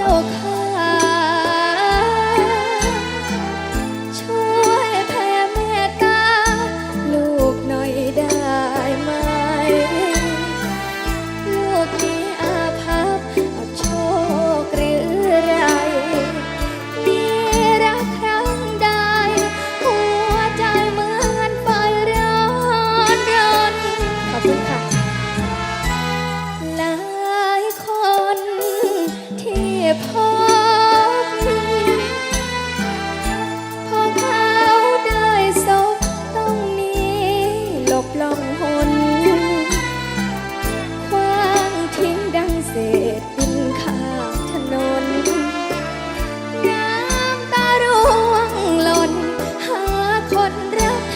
เจ้าค่ะ ช่วยแผ่เมตตา ลูกหน่อยได้ไหม ลูกมีอาภัพอาโชคหรือไร มีรักครั้งใด หัวใจเหมือนไฟร้อนรนขอบคุณค่ะ พอไม่พอเผาได้ศพต้องหนีหลบหลังหุ่นคว้างทิ้งดังเสด็จบินข้ามถนนน้ำตารัก